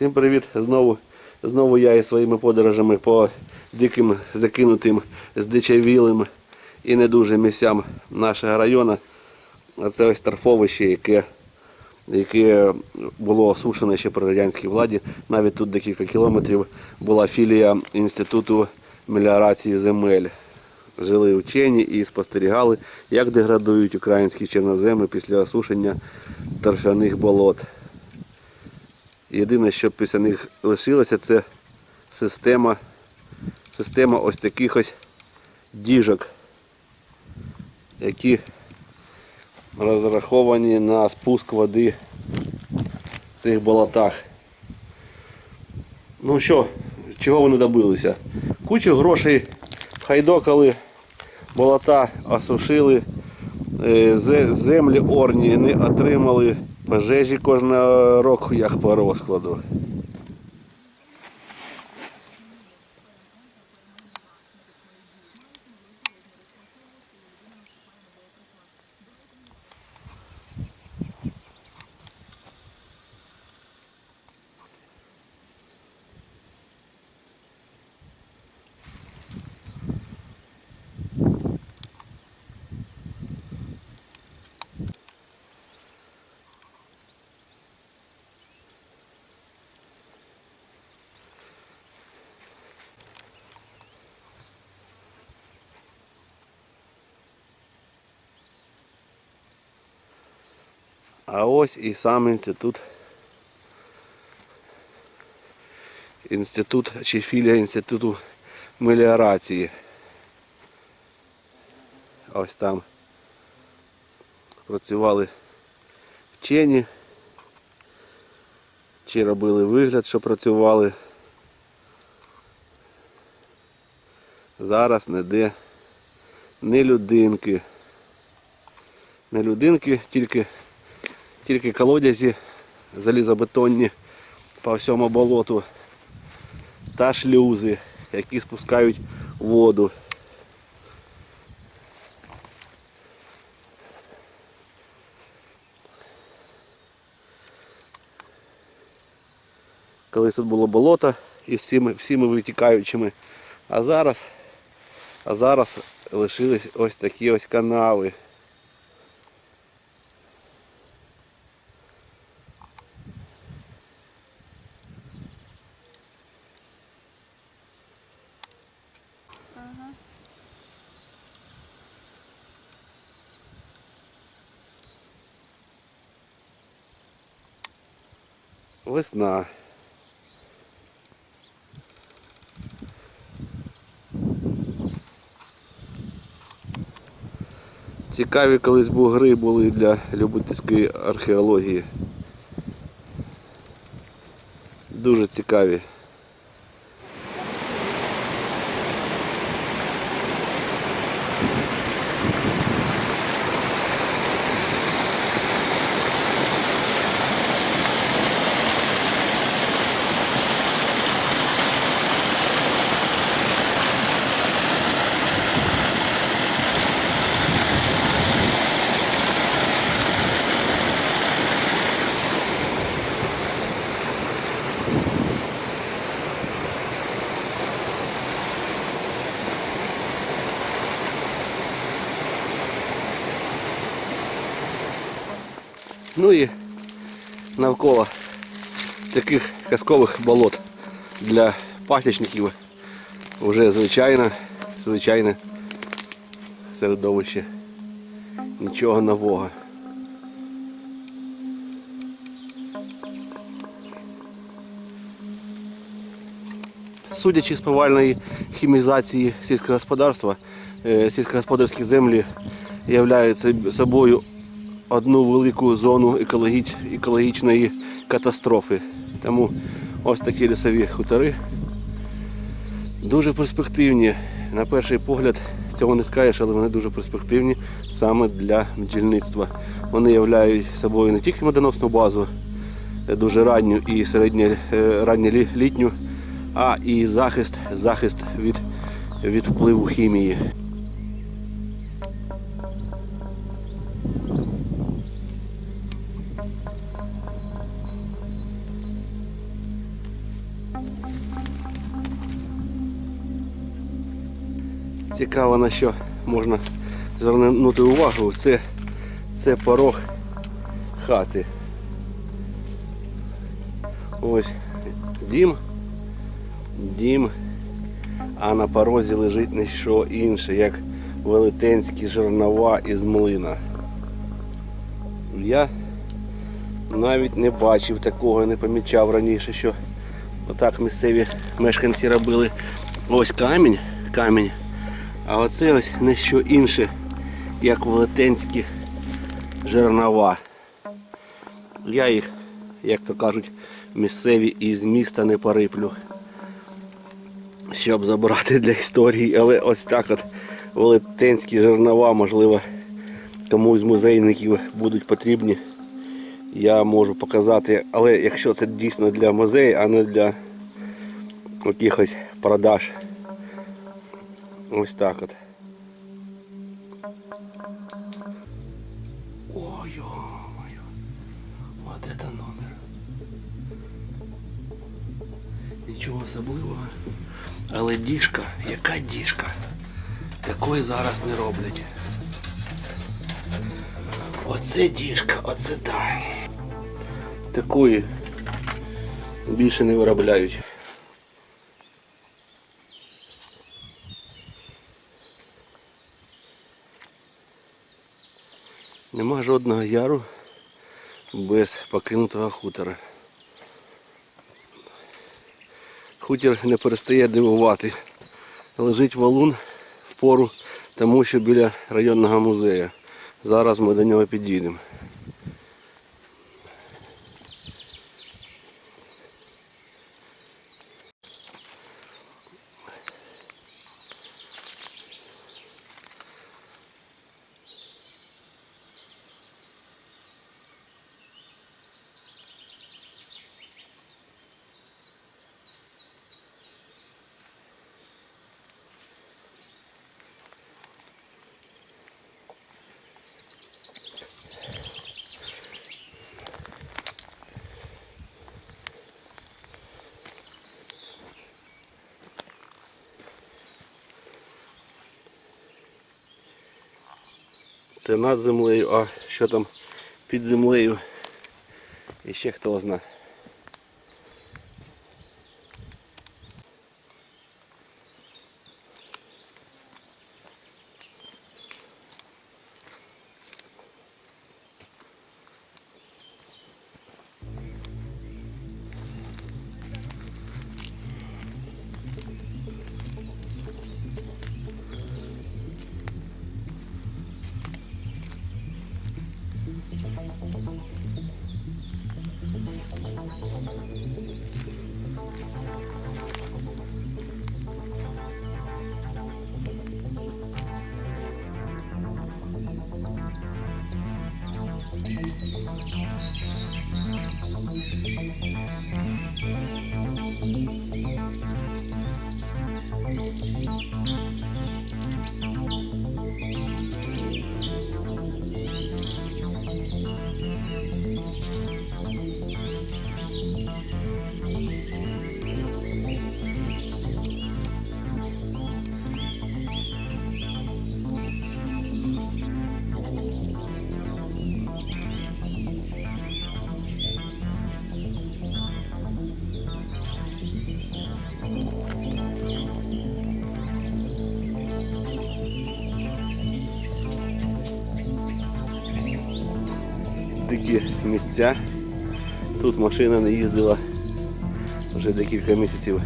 Всім привіт! Знову, знову я із своїми подорожами по диким, закинутим, здичавілим і не дуже місцям нашого району. Це ось торфовище, яке, яке було осушене ще при радянській владі. Навіть тут декілька кілометрів була філія Інституту меліорації земель. Жили вчені і спостерігали, як деградують українські чорноземи після осушення торфяних болот. Єдине, що після них лишилося, це система, система ось таких ось діжок, які розраховані на спуск води в цих болотах. Ну що, чого вони добилися? Кучу грошей хайдокали, болота осушили, е, землі орні не отримали, пожежі кожного року, як по розкладу. А ось і сам інститут. Інститут чи філія інституту меліорації. Ось там працювали вчені. Чи робили вигляд, що працювали. Зараз не де не людинки. Не людинки, тільки тільки колодязі залізобетонні по всьому болоту та шлюзи, які спускають воду. Колись тут було болото із всіми, всіми витікаючими, а зараз, а зараз лишились ось такі ось канави. Весна. Цікаві колись бугри були для любительської археології. Дуже цікаві. Ну і навколо таких казкових болот для пасічників вже звичайно, звичайне середовище. Нічого нового. Судячи з повальної хімізації сільського господарства, е, сільськогосподарські землі являють собою одну велику зону екологіч- екологічної катастрофи. Тому ось такі лісові хутори дуже перспективні. На перший погляд цього не скажеш, але вони дуже перспективні саме для бджільництва. Вони являють собою не тільки медоносну базу, е, дуже ранню і середньо е, а і захист, захист від, від впливу хімії. Цікаво на що можна звернути увагу. Це, це порог хати. Ось дім, дім, а на порозі лежить не що інше, як велетенські жернова із млина. Я навіть не бачив такого, не помічав раніше, що отак місцеві мешканці робили. Ось камінь, камінь, а оце ось не що інше, як велетенські жернова. Я їх, як то кажуть, місцеві із міста не пориплю, щоб забрати для історії. Але ось так от велетенські жернова, можливо, комусь з музейників будуть потрібні. Я можу показати, але якщо це дійсно для музею, а не для якихось продаж. Ось так от. Ой, ё-моё. Вот это номер. Нічого особливого. Але діжка, яка діжка? Такої зараз не роблять. Оце діжка, оце да. Такої більше не виробляють. Нема жодного яру без покинутого хутора. Хутір не перестає дивувати. Лежить валун в пору, тому що біля районного музею. Зараз ми до нього підійдемо. Це над землею, а що там під землею? І ще хто знає. Thank you. Місця. Тут машина не їздила вже декілька місяців.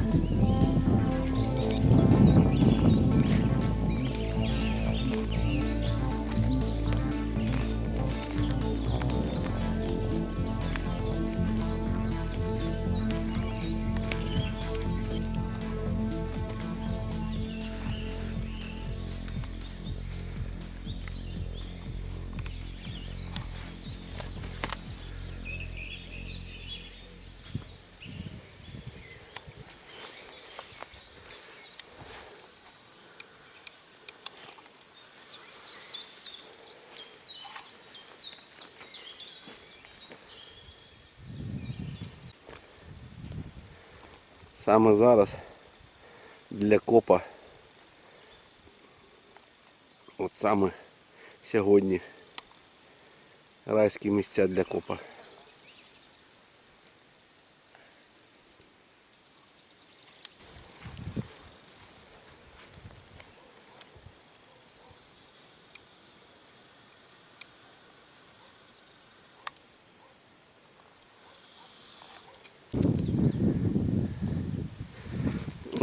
Саме зараз для копа. От саме сьогодні райські місця для копа.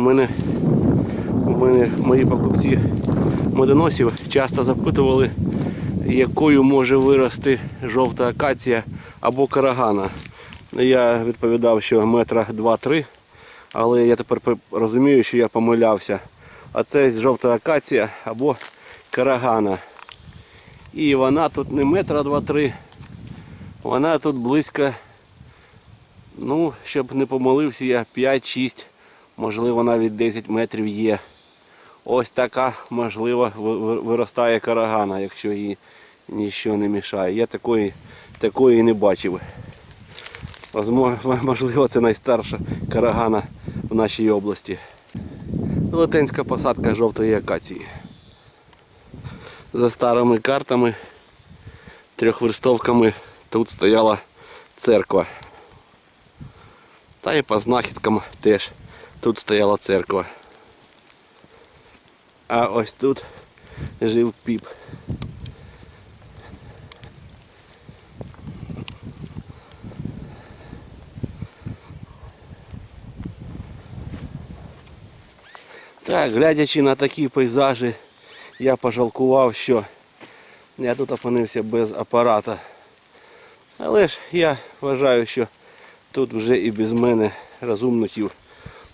Мене, у мене мої покупці медоносів часто запитували, якою може вирости жовта акація або карагана. Я відповідав, що метра 2-3, але я тепер розумію, що я помилявся. А це жовта акація або карагана. І вона тут не метра 2-3, вона тут близько, ну, щоб не помилився я, 5-6 можливо навіть 10 метрів є. Ось така, можливо, ви- ви- виростає карагана, якщо їй нічого не мішає. Я такої, такої не бачив. Можливо, це найстарша карагана в нашій області. Велетенська посадка жовтої акації. За старими картами, трьохверстовками тут стояла церква. Та і по знахідкам теж тут стояла церква. А ось тут жив піп. Так, глядячи на такі пейзажі, я пожалкував, що я тут опинився без апарата. Але ж я вважаю, що тут вже і без мене розумників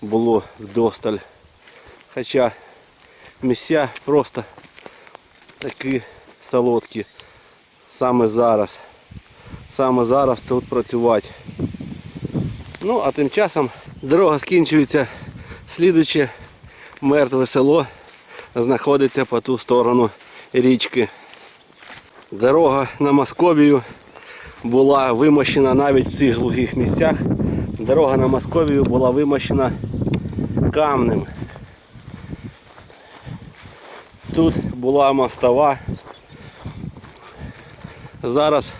було вдосталь. Хоча місця просто такі солодкі. Саме зараз. Саме зараз тут працювати. Ну, а тим часом дорога скінчується. Слідуюче мертве село знаходиться по ту сторону річки. Дорога на Московію була вимощена навіть в цих глухих місцях. Дорога на Московію була вимощена камнем. Тут була мостова. Зараз,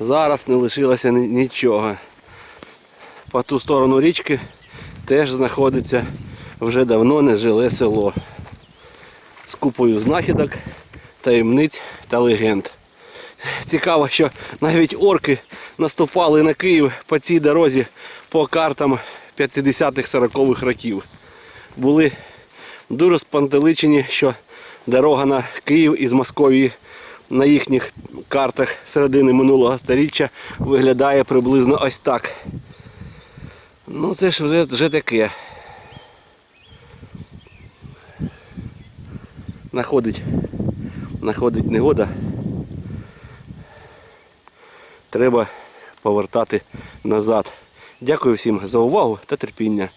зараз не лишилося нічого. По ту сторону річки теж знаходиться вже давно нежиле село з купою знахідок, таємниць та легенд. Цікаво, що навіть орки наступали на Київ по цій дорозі по картам 50-х-40-х років. Були дуже спантеличені, що дорога на Київ із Московії на їхніх картах середини минулого століття виглядає приблизно ось так. Ну це ж вже, вже таке. Находить, находить негода. Треба повертати назад. Дякую всім за увагу та терпіння.